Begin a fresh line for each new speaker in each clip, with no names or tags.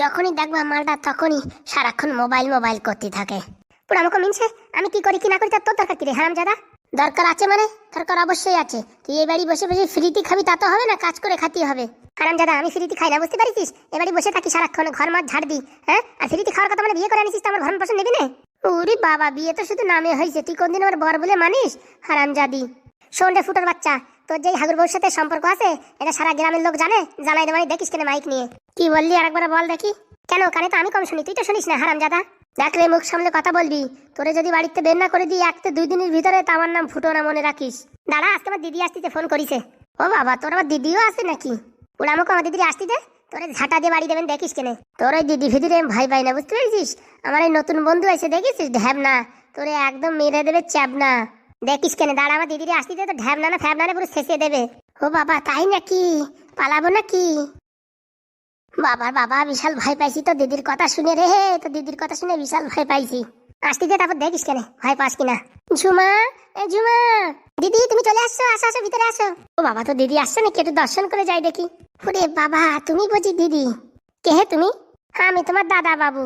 যখনই দেখবা মালটা, তখনই সারাক্ষণ মোবাইল মোবাইল করতে থাকে। পুরো আমাকে মিনছে, আমি কি করি, কি না করি, তার তোর দরকার কি রে হারাম জাদা দরকার আছে মানে? দরকার অবশ্যই আছে। তুই এই বাড়ি বসে বসে ফ্রিতে খাবি, তা তো হবে না, কাজ করে খাতে হবে। হারাম জাদা আমি ফ্রিতে খাই না, বুঝতে পারিস এ বাড়ি বসে থাকি সারাক্ষণ, ঘর মাছ ঝাড় দিই হ্যাঁ? আর ফ্রিতে খাওয়ার কথা মানে বিয়ে করে আনিস তো আমার ভরণ পোষণ নেবি না? ওরে বাবা, বিয়ে তো শুধু নামে হয়েছে, তুই কোনদিন আমার বর বলে মানিস? হারাম জাদি শোন রে ফুটোর বাচ্চা তোর যে হাগুর বউর সাথে সম্পর্ক আছে, এটা সারা গ্রামের লোক জানে, জানাই দেবানি, দেখিস কেন মাইক নিয়ে। কি বললি আরেকবার বল দেখি। কেন, কানে তো আমি কম শুনি, তুই তো শুনিস না হারাম জাদা দেখ রে, মুখ সামলে কথা বলবি। তোরে যদি বাড়িতে বের না করে দিই, এক তো দুই দিনের ভিতরে তো আমার নাম ফুটো না মনে রাখিস। দাঁড়া, আজকে আমার দিদি আসতিতে ফোন করিছে। ও বাবা, তোর আবার দিদিও আছে নাকি? আমাকে আমার দিদি আসতিতে তোরে ঝাঁটা দিয়ে বাড়ি দেবেন, দেখিস কেনে। তোর ওই দিদি আমি ভাই ভাই না, বুঝতে পেরেছিস? আমার এই নতুন বন্ধু আছে দেখিস ঢ্যাব না তোরে একদম মেরে দেবে চ্যাপ না দেখিস কেন, দাঁড়া আমার দিদিরে আসতিতে তো ঢ্যাব না ফ্যাব না পুরো শেষে দেবে। ও বাবা, তাই নাকি? পালাবো নাকি? বাবার বাবা, বিশাল ভয় পাইছি তো দিদির কথা শুনে রে হে, তো দিদির কথা শুনে বিশাল ভয় পাইছি। আসতে দে, তারপর দেখিস কেন, ভয় পাস কিনা। ঝুমা, এ ঝুমা, দিদি, তুমি চলে আসছো, আসো আসো, ভিতরে আসো। ও বাবা, তো দিদি আসছো নাকি, একটু দর্শন করে যাই দেখি। ওরে বাবা, তুমি বুঝি দিদি? কে হে তুমি? আমি তোমার দাদা বাবু।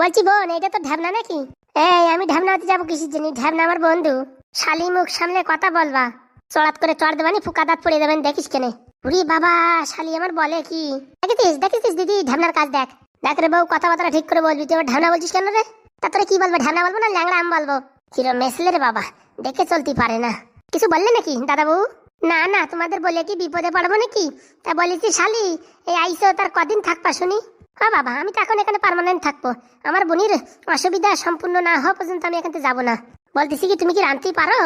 বলছি বোন এটা তো ঢ্যাবনা নাকি? এই, আমি ঢ্যাবনা হতে যাব কিসের জন্য? ঢ্যাবনা আমার বন্ধু। শালি মুখ সামলে কথা বলবা। চড়াত করে চড় দেবানি, ফুকা দাঁত পড়ে দেবেন, দেখিস কেনে? উরি বাবা, শালি আমার বলে কি? দেখিস দেখিস দিদি ঢ্যাবনার কাজ দেখ। দেখ রে বউ, কথাবার্তা ঠিক করে বলবি। তুই ঢ্যাবনা বলছিস কেন রে? তা তোরা কি বলব ঢ্যাবনা বলব না ল্যাংড়া আম বলব? কিরম মেসলে রে বাবা, দেখে চলতে পারে না। কিছু বললে নাকি, দাদা বউ? না না, তোমাদের বলে কি বিপদে পড়ব নাকি? তা বলেছি, শালি, এই আইসো, তার কদিন থাকবা শুনি। হ্যাঁ বাবা, আমি তো এখন এখানে পার্মানেন্ট থাকব। আমার বোনির অসুবিধা সম্পূর্ণ না হওয়া পর্যন্ত আমি এখান যাব না। বলতেছি কি, তুমি কি রাঁধতেই পারো?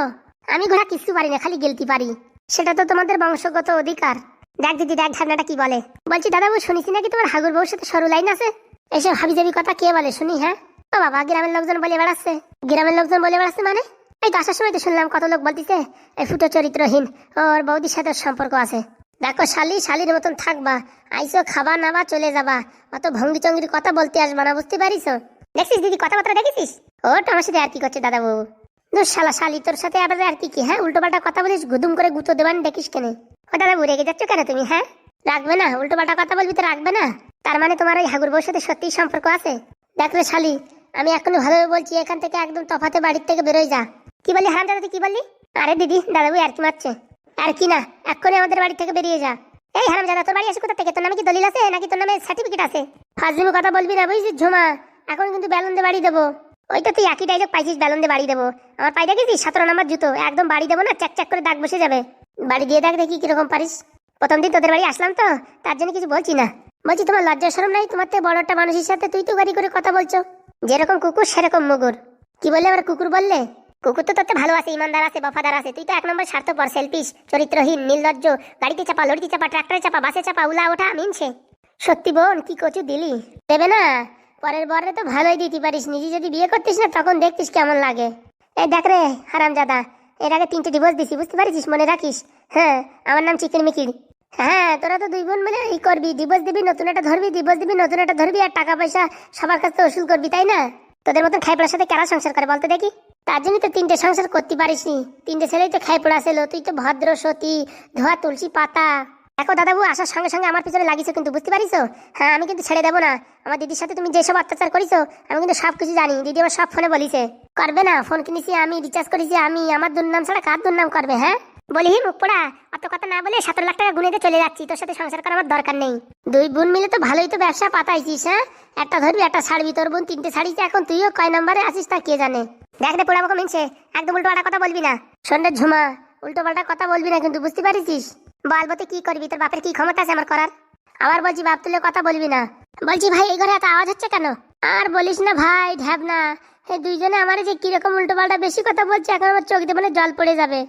আমি ঘোড়া কিছু পারি না, খালি গেলতে পারি। সেটা তো তোমাদের বংশগত অধিকার। দেখ দিদি, দেখ ধারণাটা কি বলে। বলছি, দাদাবু শুনিস নাকি তোমার হাগুর বউর সাথে সরু লাইন আছে? এসব হাবি জাবি কথা কে বলে, শুনি হ্যাঁ? ও বাবা, গ্রামের লোকজন বলে বেড়াচ্ছে। গ্রামের লোকজন বলে বেড়াচ্ছে মানে? এই তো আসার সময় তো শুনলাম কত লোক বলতেছে এই ফুটো চরিত্রহীন, ওর বৌদির সাথে সম্পর্ক আছে। দেখো, শালি, শালির মতন থাকবা। আইসো, খাবা, নাবা, চলে যাবা। অত ভঙ্গি চঙ্গির কথা বলতে আসবা না, বুঝতে পারিস দেখছিস দিদি, কথাবার্তা দেখেছিস? ও, তো আমার সাথে আর কি করছে দাদা বাবু দূর শালা শালি, তোর সাথে আবার আর কি কি হ্যাঁ? উল্টো পাল্টা কথা বলিস, গুদুম করে গুতো দেবান দেখিস কেন। ও দাদা রেগে যাচ্ছ কেন তুমি হ্যাঁ? রাখবে না উল্টো পাল্টা কথা বলবি তো রাখবে না। তার মানে তোমার ওই হাগুর বউর সাথে সত্যিই সম্পর্ক আছে? দেখ রে শালি, আমি এখনই ভালোভাবে বলছি, এখান থেকে একদম তফাতে বাড়ির থেকে বেরোয় যা। কি বললি? হারাম দাদা কি বললি? আরে দিদি দাদাবু আর কি মারছে? আর কি না, এক্ষুনি আমাদের বাড়ি থেকে বেরিয়ে যা। এই হারাম দাদা তোর বাড়ি আসে কোথা থেকে? তোর নামে কি দলিল আছে? নাকি তোর নামে সার্টিফিকেট আছে? ফাজলিমি কথা বলবি না বুঝছিস ঝুমা, এখন কিন্তু বেলুন দিয়ে বাড়ি দেবো। ওই তো তুই একই ডাইলগ পাইছিস, বেলুন দিয়ে বাড়ি দেবো। আমার পাই দেখেছিস? সতেরো নম্বর জুতো। একদম বাড়ি দেবো না চাক চাক করে দাগ বসে যাবে। বাড়ি দিয়ে দেখ দেখি কীরকম পারিস। প্রথম দিন তোদের বাড়ি আসলাম তো, তার জন্য কিছু বলছি না। বলছি, তোমার লজ্জা সরম নাই? তোমার তো বড় একটা মানুষের সাথে তুই তো গাড়ি করে কথা বলছো। যেরকম কুকুর, সেরকম মুগুর। কি বললে আবার কুকুর বললে? কুকুর তো তোতে ভালো আছে, ইমানদার আছে, বফাদার আছে। তুই তো এক নম্বর স্বার্থপর সেলফিস চরিত্রহীন, নির্লজ্জ, গাড়িতে চাপা লড়িতে চাপা ট্রাক্টরে চাপা বাসে চাপা, উলা ওঠা, মিনছে। সত্যি বোন, কি কচু দিলি। দেবে না? পরের বরে তো ভালোই দিতে পারিস নিজে যদি বিয়ে করতিস না, তখন দেখতিস কেমন লাগে। এই দেখ রে হারাম দাদা এর আগে তিনটে ডিভোর্স দিছি, বুঝতে পারিস মনে রাখিস? হ্যাঁ আমার নাম চিকেন মিকির। হ্যাঁ তোরা তো দুই বোন মিলে এই করবি ডিভোর্স দিবি, নতুন একটা ধরবি ডিভোর্স দিবি, নতুন একটা ধরবি, আর টাকা পয়সা সবার কাছ থেকে ওসুল করবি, তাই না? তোদের মতন খাই পড়ার সাথে কারা সংসার করে বলতে দেখি? তার জন্য তো তিনটে সংসার করতে পারিসনি তিনটে ছেলেই তো খাই পড়া ছিল, তুই তো ভদ্র সতী, ধোয়া তুলসী পাতা। দেখো দাদাবু, আসার সঙ্গে সঙ্গে আমার পিছনে লাগিয়েছো কিন্তু, বুঝতে পারিছো? হ্যাঁ আমি কিন্তু ছেড়ে দেবো না। আমার দিদির সাথে তুমি যেসব অত্যাচার করিছো, আমি কিন্তু সব কিছু জানি। দিদি আমার সব ফোনে বলিছে। করবে না, ফোন কিনেছি আমি রিচার্জ করেছি আমি, আমার দুর্নাম ছাড়া কার দুর্নাম করবে হ্যাঁ? বলি মুখ পোড়া অত কথা না বলে সতেরো লাখ টাকা গুনেতে চলে যাচ্ছি, তোর সাথে সংসার করার দরকার নেই। দুই বোন মিলে তো ভালোই তো ব্যবসা পাতাইছিস হ্যাঁ? একটা ধরবি, একটা ছাড়বি, তোর বোন তিনটে ছাড়িছে এখন তুইও কয় নম্বরে আসিস তা কে জানে? দেখ রে পোড়া মিনছে, একদম উল্টো পাল্টা কথা বলবি না। সন্ধ্যে ঝুমা উল্টো পাল্টা কথা বলবি না কিন্তু, বুঝতে পারিস বলবতে কি করবি? তোর বাপের কি ক্ষমতা আছে আমার করার? আবার বলছি, বাপ তুলে কথা বলবি না। বলছি, ভাই, এই ঘরে এত আওয়াজ হচ্ছে কেন? আর বলিস না ভাই, ঢ্যাব না। এই দুইজনে আমার যে কীরকম উল্টো পাল্টা বেশি কথা বলছে, এখন আমার চোখ দিয়ে মনে জল পড়ে যাবে।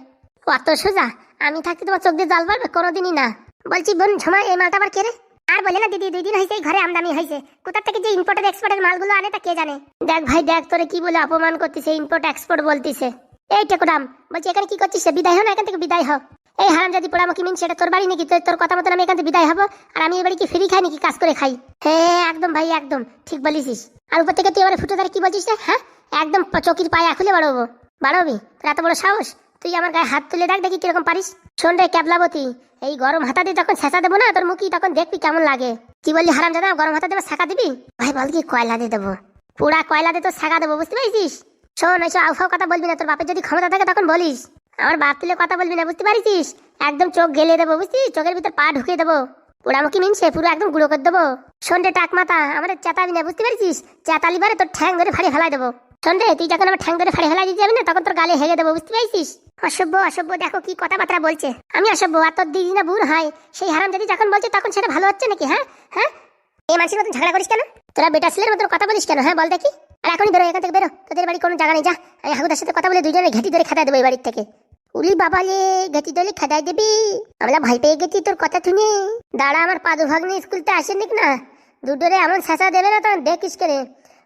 অত সোজা? আমি থাকতে তোমার চোখ দিয়ে জল পড়বে? কোনোদিনই না। বলছি, বোন ঝুমা এই মালটা আবার কে রে? আর বলে না, দিদি, দুই দিন হয়েছে, এই ঘরে আমদানি হয়েছে। কোথা থেকে যে ইম্পোর্টেড এক্সপোর্টের মালগুলো আনে তা কে জানে? দেখ ভাই, দেখ তোরে কি বলে অপমান করতেছে ইম্পোর্ট এক্সপোর্ট বলতিছে। এই টেকুরাম বলছি, এখানে কি করছিস? বিদায় হও না, এখান থেকে বিদায় হও। এই হারাম পোড়া মুখি মিন সেটা তোর বাড়ি নাকি? তোর কথা মতন আমি এখান থেকে বিদায় হব, আর আমি এবারে কি ফ্রি খাই নাকি, কাজ করে খাই? হ্যাঁ একদম ভাই, একদম, ঠিক বলিস আর উপর থেকে তুই এবারে ফুটো তার কি বলছিস রে? হ্যাঁ? একদম চকির পায়ে খুলে বাড়াবো। বাড়াবি? তোর এত বড় সাহস? তুই আমার গায়ে হাত তুলে দেখ, দেখি কীরকম পারিস। শোন রে ক্যাবলাবতী, এই গরম হাতা দিয়ে যখন ছেঁচা দেবো না, তোর মুখি তখন দেখবি কেমন লাগে। কি বললি হারাম জাদা গরম হাতা দেবো শেখা দিবি? ভাই, বল কি কয়লা দিয়ে দেবো। পুরা কয়লা দিয়ে তো শেখা দেবো, বুঝতে পারছিস? শোন, ওইসব আউফাও কথা বলবি না, তোর বাপের যদি ক্ষমতা থাকে তখন বলিস। আমার বাপ তুলে কথা বলবি না, বুঝতে পারিস একদম চোখ গেলে দেবো, বুঝছিস? চোখের ভিতর পা ঢুকিয়ে দেবো। পোড়ামুখি মিনছে, পুরো একদম গুঁড়ো করে দেবো। সন্ধ্যে টাক মাথা আমাদের চেতাবি না বুঝতে পারছিস চেতালি বারে তোর ঠ্যাং ধরে ফাড়ি ফেলাই দেবো। সন্ধ্যে তুই যখন আমার ঠ্যাং ধরে ফাড়ি ফেলাই দিতে যাবি না, তখন তোর গালে হেগে দেবো, বুঝতে পারছিস অসভ্য অসভ্য, দেখো কি কথাবার্তা বলছে। আমি অসভ্য, আর তোর দিদি না বুড় হয়। সেই হারাম যদি যখন বলছে, তখন সেটা ভালো হচ্ছে নাকি হ্যাঁ? হ্যাঁ? এই মানুষের মতন ঝগড়া করিস কেন? তোরা বেটা ছেলের মতন কথা বলিস কেন হ্যাঁ বল দেখি। আর এখনই বেরো, এখান থেকে বেরো। তোদের বাড়ি কোনো জায়গা নেই যা। আমি হাগুদার সাথে কথা বলে দুজনে ঘেটি ধরে খেদাই দেবো এই বাড়ির থেকে। উলি বাবা লে গেছি দলে খেদাই দিবি। আমরা ভাই পেয়ে গেছি তোর কথা শুনে। দাঁড়া, আমার পাদু ভাগ্নে স্কুলতে আসেনি না। দুটোরে এমন শাসা দেবে না তখন দেখিস করে।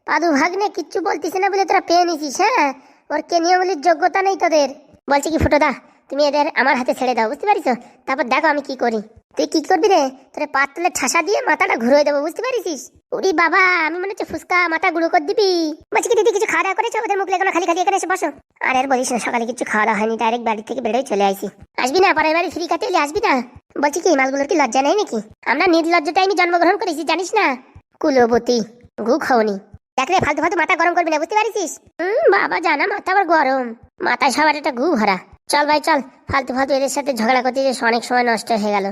পাদু ভাগ্নে কিচ্ছু বলতিস না বলে তোরা পেয়ে নিছিস হ্যাঁ? ওর কে নিয়ে যোগ্যতা নেই তোদের। বলছি কি, ফুটোদা, তুমি এদের আমার হাতে ছেড়ে দাও, বুঝতে পারিস? তারপর দেখো আমি কি করি। তুই কি করবি রে? তোরে পাত তুলে ঠাসা দিয়ে মাথাটা ঘুরে দেবো, বুঝতে পারিস ওরে বাবা, আমি মনে হচ্ছে ফুসকা মাথা গুঁড়ো করে দিবি। বলছি কি দিদি কিছু খাওয়া দাওয়া করেছ? ওদের মুখ লেগে খালি খালি এখানে এসে বসো। আর আর বলিস না, সকালে কিছু খাওয়া দাওয়া হয়নি ডাইরেক্ট বাড়ি থেকে বেরোয় চলে আসি আসবি না, পরের বাড়ি ফ্রি খাতে এলে আসবি না। বলছি কি, মালগুলোর কি লজ্জা নেই নাকি? আমরা নির্লজ্জটাই আমি জন্মগ্রহণ করেছি, জানিস না? কুলবতী গু খাওনি। দেখ রে, ফালতু ফালতু মাথা গরম করবি না, বুঝতে পারিস হুম বাবা, জানা, মাথা আবার গরম। মাথায় সবার একটা গু ভরা। চল ভাই, চল। ফালতু ফালতু এদের সাথে ঝগড়া করতে যে অনেক সময় নষ্ট হয়ে গেল।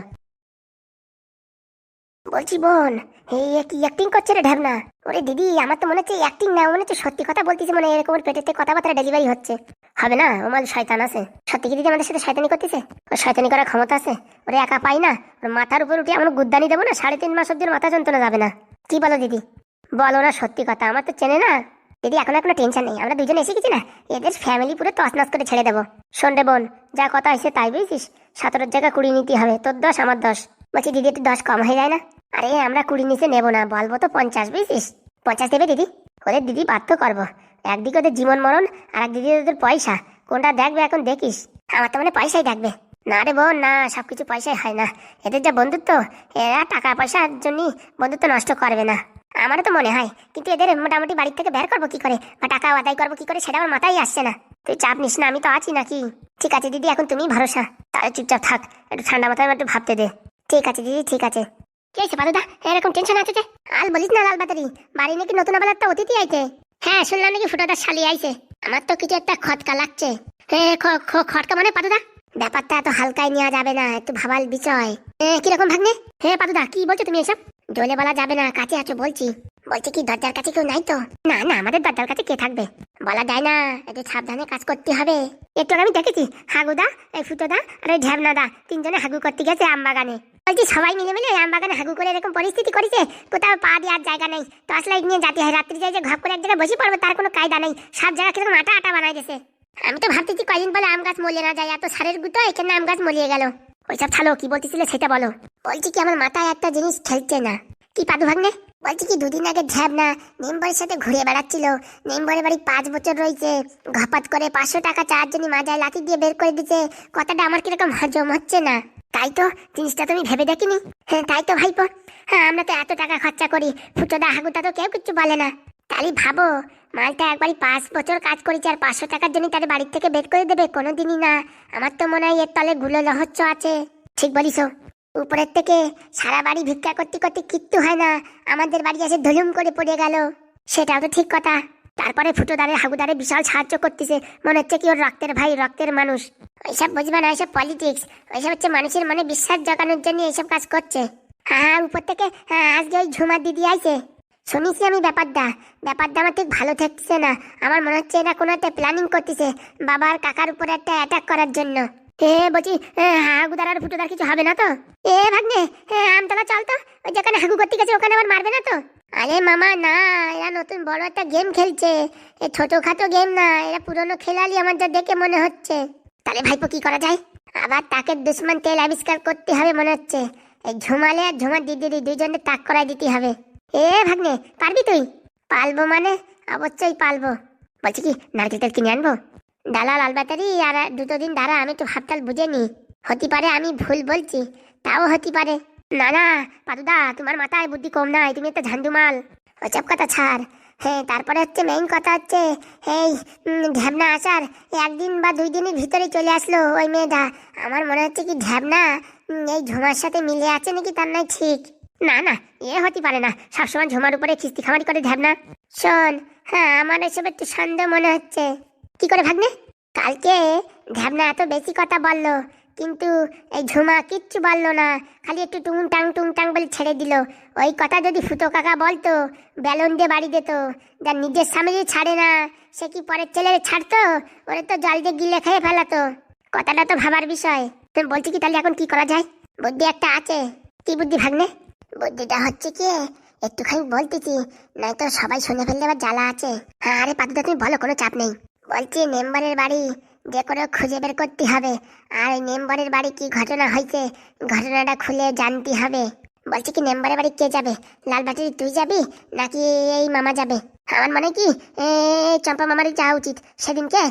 বলছি, বোন এ কি অ্যাক্টিং করছে রে ঢাবনা ওরে দিদি, আমার তো মনে হচ্ছে অ্যাক্টিং না, মনে হচ্ছে সত্যি কথা বলতেছে মানে এরকম ওর পেটেতে কথাবার্তা ডেলিভারি হচ্ছে। হবে না মাল শয়তান আছে। সত্যি কি দিদি আমাদের সাথে শয়তানি করতেছে? ওর শয়তানি করার ক্ষমতা আছে? ওরে একা পাই না, ওর মাথার উপর উঠে আমরা গুদ্দানি দেবো না, সাড়ে তিন মাস অব্দি মাথা যন্ত্রণা যাবে না। কি বলো দিদি? বলো না সত্যি কথা, আমার তো চেনে না। দিদি, এখন কোনো টেনশন নেই, আমরা দুজনে এসে গেছি না? এদের ফ্যামিলি পুরো তছনছ করে ছেড়ে দেবো। শোন রে বোন, যা কথা হয়েছে তাই বুঝছিস? সতেরোর জায়গায় কুড়ি নিতে হবে, তোর দশ আমার দশ বলছি, দিদি, একটু দশ কম হয়ে যায় না? আরে, আমরা কুড়ি নিচে নেব না, বলব তো পঞ্চাশ, বুঝছিস? পঞ্চাশ দেবে দিদি? ওদের দিদি বাধ্য করব। একদিকে ওদের জীবন মরণ আর একদিকে ওদের পয়সা। কোনটা দেখবে এখন দেখিস? আমার তো মানে পয়সাই দেখবে। না রে বোন, না সব কিছু পয়সাই হয় না। এদের যা বন্ধুত্ব, এরা টাকা পয়সার জন্যই বন্ধুত্ব নষ্ট করবে না। আমারও তো মনে হয়, কিন্তু এদের মোটামুটি বাড়ির থেকে বের করব কি করে বা টাকা আদায় করব কি করে সেটা আমার মাথায় আসছে না। তুই চাপ নিস না, আমি তো আছি নাকি? ঠিক আছে দিদি, এখন তুমি ভরসা। তাহলে চুপচাপ থাক, একটু ঠান্ডা মাথায় একটু ভাবতে দে। ঠিক আছে, দিদি, ঠিক আছে। কি হয়েছে, পাদুদা? এরকম টেনশন আছে যে? আল বলিস না, লাল বাতারি বাড়ি নাকি নতুন আবার একটা অতিথি আইছে? হ্যাঁ শুনলাম নাকি ফুটোটা শালি আইছে। আমার তো কিছু একটা খটকা লাগছে। হ্যাঁ খটকা মানে পাদুদা? ব্যাপারটা এত হালকায় নেওয়া যাবে না, একটু ভাবাল বিষয়। কীরকম ভাগ্নে? হ্যাঁ পাদুদা, কি বলছো তুমি এসব? জলে বলা যাবে না, কাছে আছো বলছি। বলছি কি, দরজার কাছে কেউ নাই তো? না না, আমাদের দরজার কাছে কে থাকবে? বলা যায় না, একটু সাবধানে কাজ করতে হবে। একটু আমি দেখেছি, হাগুদা, এই ফুটোদা আর ঝ্যাবনাদা তিনজনে হাগু করতে গেছে আম বাগানে বলছি, সবাই মিলে মিলে আম বাগানে হাগু করে এরকম পরিস্থিতি করেছে, কোথাও পা দেওয়ার জায়গা নেই। টর্চ লাইট নিয়ে যাতে হয়, রাত্রি যাই যে ঘপ করে এক জায়গায় বসে পড়বে, তার কোনো কায়দা নেই। সব জায়গা কীরকম আটা আটা বানাই গেছে আমি তো ভাবতেছি কয়দিন বলে আম গাছ মলিয়ে না যায়, এত সারের গুতো, এখানে আম গাছ মলিয়ে গেল। ওইসব ছাড়ো কি বলতেছিলে সেটা বলো। বলছি কি, আমার মাথায় একটা জিনিস খেলছে না। কি পাদু ভাগ্নে? বলছি কি, দুদিন আগে ঝ্যাব না মেম্বারের সাথে ঘুরে বেড়াচ্ছিল। মেম্বারের বাড়ি পাঁচ বছর রয়েছে, ঘপাত করে পাঁচশো টাকা চারজনই মাজায় লাঠি দিয়ে বের করে দিচ্ছে কথাটা আমার কীরকম হজম হচ্ছে না। তাই তো জিনিসটা তুমি ভেবে দেখিনি। হ্যাঁ তাই তো ভাইপো। হ্যাঁ আমরা তো এত টাকা খরচা করি, ফুটোদা হাগুটা তো কেউ কিচ্ছু বলে না। তাহলে ভাবো, মালটা একবারই পাঁচ বছর কাজ করেছে আর পাঁচশো টাকার জন্য তাদের বাড়ির থেকে বের করে দেবে কোনো দিনই না। আমার তো মনে হয় এর তলে গুলো রহস্য আছে। ঠিক বলিস উপরের থেকে সারা বাড়ি ভিক্ষা করতে করতে কিচ্ছু হয় না। আমাদের বাড়ি এসে ধুলুম করে পড়ে গেল। সেটাও তো ঠিক কথা। তারপরে ফুটোদারে, হাগুদারে বিশাল সাহায্য করতেছে। মনে হচ্ছে কি ওর রক্তের ভাই, রক্তের মানুষ। ওইসব বুঝবে না, ওইসব পলিটিক্স ওইসব হচ্ছে মানুষের মনে বিশ্বাস জগানোর জন্য এইসব কাজ করছে। হ্যাঁ হ্যাঁ উপর থেকে হ্যাঁ আজকে ওই ঝুমার দিদি আইছে। শুনেছি আমি ব্যাপারটা? ব্যাপারটা আমার ঠিক ভালো থাকছে না। আমার মনে হচ্ছে এরা কোনো একটা প্ল্যানিং করতেছে, বাবার কাকার উপরে একটা অ্যাটাক করার জন্য। এ, বলছি হাগুদার আর ফুটোদার কিছু হবে না তো? এ, ভাগ্নে আমতলা চল তো, ওই যেখানে হাগু করতে গেছে ওখানে আবার মারবে না তো? আরে মামা, না, এরা নতুন বড় একটা গেম খেলছে। এ, ছোটখাটো গেম না, এরা পুরনো খেলালি আমার যা দেখে মনে হচ্ছে। তাহলে ভাইপো কি করা যায়? আবার তাকে দুশ্মন তেল আবিষ্কার করতে হবে মনে হচ্ছে। এই ঝুমালে আর ঝুমার দিদি দুইজনে তাক করাই দিতে হবে। এ, ভাগ্নে, পারবি তুই? পালবো মানে? অবশ্যই পালবো। বলছি কি, নারকেল তেল কিনে আনব? ডালা লাল ব্যাটারি আর দুটো দিন দাঁড়া, আমি তো হাততাল বুঝে নি। হতে পারে আমি ভুল বলছি, তাও হতে পারে। না না, পাদুদা, তোমার মাথায় বুদ্ধি কম নাই, তুমি একটা ঝান্ডু মাল ওসব কথা ছাড়। হ্যাঁ তারপরে হচ্ছে মেইন কথা হচ্ছে, এই ঢ্যাবনা আসার একদিন বা দুই দিনের ভিতরে চলে আসলো ওই মেয়েটা। আমার মনে হচ্ছে কি ঢ্যাবনা এই ঝুমার সাথে মিলে আছে নাকি তার নাই ঠিক। না না, এ হতে পারে না। সবসময় ঝুমার উপরে খিস্তি খামারি করে ঢ্যাবনা। শোন হ্যাঁ আমার এসব একটু সন্দেহ মনে হচ্ছে। কি করে ভাগ্নে? কালকে ঢ্যাবনা এত বেশি কথা বলল, কিন্তু এই ঝুমা কিচ্ছু বলল না, খালি একটু টুং টাং টুং টাং বলে ছেড়ে দিল। ওই কথা যদি ফুটো কাকা বলতো, বেলুন দিয়ে বাড়ি দিত যার নিজের যদি ছাড়ে না, সে কি পরের ছেলের ছাড়তো? ওরে তো জল দিয়ে গিলে খেয়ে ফেলাতো। কথাটা তো ভাবার বিষয়। তুমি বলছি কি তাহলে এখন কি করা যায়? বুদ্ধি একটা আছে। কি বুদ্ধি ভাগ্নে? বুদ্ধিটা হচ্ছে কি, একটুখানি বলতেছি, নয়তো সবাই শুনে ফেললে আবার জ্বালা আছে। হ্যাঁ আরে পাতুদা তুমি বলো, কোনো চাপ নেই। বলছি, মেম্বারের বাড়ি যে করে খুঁজে বের করতে হবে। আর এই মেম্বারের বাড়ি কি ঘটনা হয়েছে, ঘটনাটা খুলে জানতে হবে। বলছি কি, মেম্বারের বাড়ি কে যাবে? লাল বাটির তুই যাবি নাকি এই মামা যাবে? আমার মনে কি চম্পা মামারই যাওয়া উচিত। সেদিনকে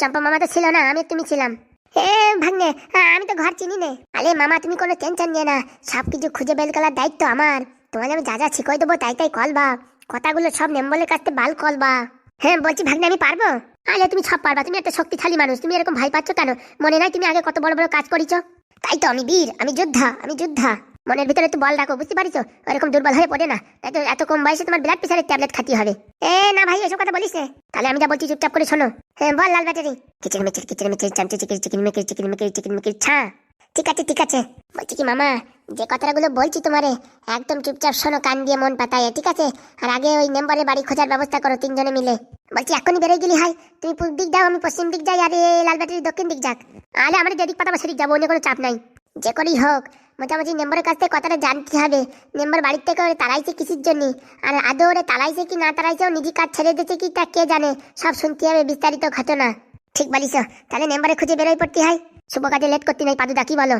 চম্পা মামা তো ছিল না, আমি তুমি ছিলাম। এ, ভাগ্নে আমি তো ঘর চিনি নে। আরে মামা, তুমি কোনো টেনশন নিয়ে না সব কিছু খুঁজে বের করার দায়িত্ব আমার। তোমাকে আমি যা যা শিখাই দেবো তাই তাই কলবা কথাগুলো সব মেম্বরের কাছে বাল কলবা হ্যাঁ বলছি ভাগ্নে, আমি পারব? আরে তুমি সব পারবা তুমি একটা শক্তিশালী মানুষ, তুমি এরকম ভাই পাচ্ছ কেন? মনে নাই তুমি আগে কত বড় বড় কাজ করিছো? তাই তো আমি বীর, আমি যোদ্ধা আমি যোদ্ধা। মনের ভিতরে একটু বল রাখো, বুঝতে পারিছো? এরকম দুর্বল হয়ে পড়ে না। এত এত কম বয়সে তোমার ব্লাড প্রেশারের ট্যাবলেট খাতি হবে। এ না ভাই, এসব কথা বলিস তাহলে আমি যা বলছি চুপচাপ করে শোনো। হ্যাঁ বল লাল ব্যাটারি কিচির মিচির কিচির মিচির, চামচি চিকির চিকির মিকির চিকির মিকির চিকির মিকির, ছা। ঠিক আছে ঠিক আছে। বলছি কি মামা, যে কথাগুলো বলছি তোমারে, একদম চুপচাপ শোনো, কান দিয়ে মন পাতায়। ঠিক আছে? আর আগে ওই মেম্বারের বাড়ি খোঁজার ব্যবস্থা করো তিনজনে মিলে। বলছি, এখনই বেরোয় গেলি, হাই। তুমি পূর্ব দিক যাও, আমি পশ্চিম দিক যাই, আর এই লাল ব্যাটারি দক্ষিণ দিক যাক। আলে আমাদের যেদিক পাঠাবো সেদিক যাব, অন্য কোনো চাপ নাই। যে করেই হোক, মোটামুটি মেম্বারের কাছ থেকে কথাটা জানতে হবে। মেম্বার বাড়ির থেকে ওরে তাড়াইছে কিসির জন্য? আর আদৌ ওরে তালাইছে কি না তালাইছে নিজে কাজ ছেড়ে দিয়েছে কি তা কে জানে? সব শুনতে হবে বিস্তারিত ঘটনা। ঠিক বলিস, তাহলে মেম্বারে খুঁজে বেরোয় পড়তে হয় শুভ কাজে লেট করতে নাই, পাদুদা, কি বলো?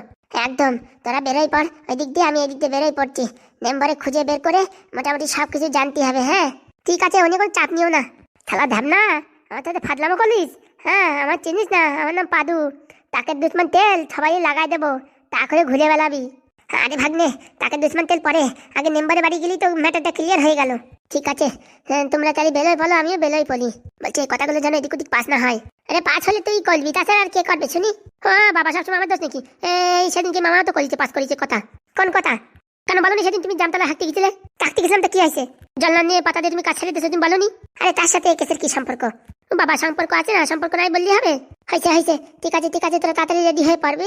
একদম, তোরা বেরোই পড় ওই দিক দিয়ে আমি এদিক দিয়ে বেরোই পড়ছি। মেম্বারে খুঁজে বের করে মোটামুটি সব কিছু জানতে হবে হ্যাঁ? ঠিক আছে অনেক চাপ নিও না। খেলা ধ্যাম না? আমার সাথে ফাজলামো করিস হ্যাঁ আমার চিনিস না আমার নাম পাদু। তাকে দুশ্মন তেল সবাই লাগাই দেবো তা করে ঘুরে বেড়াবি। আরে ভাগ্নে তাকে দুশ্মন তেল পরে আগে মেম্বারে বাড়ি গেলি তো ম্যাটারটা ক্লিয়ার হয়ে গেল। ঠিক আছে হ্যাঁ, তোমরা তাহলে বেলোয় বলো আমিও বেলোয় বলি বলছি এই কথাগুলো যেন এদিক ওদিক পাস না হয়। আরে পাস হলে তুই করবি তাছাড়া আর কে করবে শুনি? হ্যাঁ বাবা সবসময় আমার দোষ নাকি? এই সেদিনকে মামা তো করেছে পাস করেছে কথা। কোন কথা? কেন বলো সেদিন তুমি জামতলা হাঁকতে গেছিলে। হাঁকতে গেছিলাম তো কি হয়েছে? জল নিয়ে পাতা দিয়ে তুমি কাজ ছেড়ে দিয়েছ তুমি বলো আরে তার সাথে এই কেসের কি সম্পর্ক? বাবা, সম্পর্ক আছে না? সম্পর্ক নাই বললি হবে? হয়েছে হয়েছে। ঠিক আছে ঠিক আছে, তোরা তাড়াতাড়ি রেডি হয়ে পারবি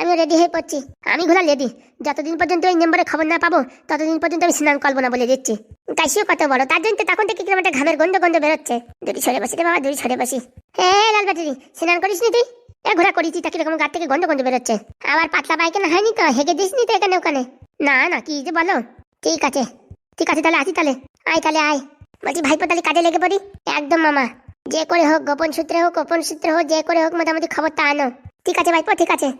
আমিও রেডি হয়ে পড়ছি। আমি ঘোরা রেডি যতদিন পর্যন্ত ওই নম্বরে খবর না পাবো, ততদিন পর্যন্ত আমি স্নান করব না বলে দিচ্ছি। কাশিও কত বড়, তার জন্য তখন থেকে কীরকম একটা ঘামের গন্ধ গন্ধ বেরোচ্ছে। দুটি সরে বসি রে বাবা, দুটি সরে বসি। হে, লাল ব্যাটারি স্নান করিস নি তুই? এ ঘোরা করেছি তা কীরকম গাছ থেকে গন্ধ গন্ধ বেরোচ্ছে। আবার পাতলা পায়খানা হয়নি তো? হেগে দিস নি তো এখানে ওখানে? না না, কি যে বলো? ঠিক আছে। ঠিক আছে, তাহলে আসি তাহলে। আয় তাহলে, আয়। বলছি, ভাইপো তাহলে কাজে লেগে পড়ি? একদম, মামা। যে করে হোক, গোপন সূত্রে হোক, গোপন সূত্রে হোক, যে করে হোক, মোটামুটি খবরটা আনো। ঠিক আছে, ভাইপো, ঠিক আছে।